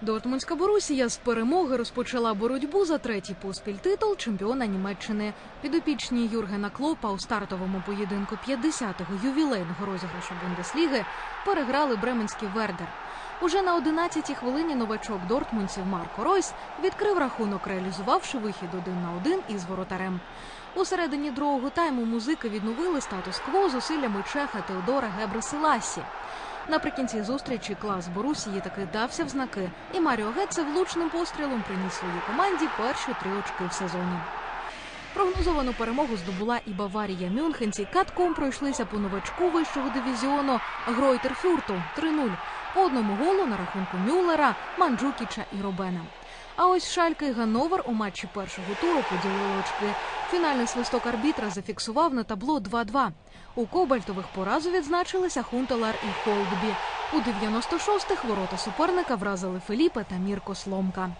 Дортмундська Борусія з перемоги розпочала боротьбу за третій поспіль титул чемпіона Німеччини. Підопічні Юргена Клопа у стартовому поєдинку 50-го ювілейного розіграшу Бундесліги переграли бременський Вердер. Уже на 11-й хвилині новачок дортмундців Марко Ройс відкрив рахунок, реалізувавши вихід один на один із воротарем. У середині другого тайму музики відновили статус-кво зусиллями чеха Теодора Гебресиласі. Наприкінці зустрічі клас Борусії таки дався в знаки, і Маріо Гетце влучним пострілом приніс своїй команді перші три очки в сезоні. Прогнозовану перемогу здобула і Баварія. Мюнхенці катком пройшлися по новачку вищого дивізіону Гройтерфюрту 3-0. По одному голу на рахунку Мюллера, Манджукіча і Робена. А ось Шалька і Гановер у матчі першого туру поділили очки. Фінальний свисток арбітра зафіксував на табло 2-2. У Кобальтових поразу відзначилися Хунтелар і Холдбі. У 96-х ворота суперника вразили Феліпе та Мірко Сломка.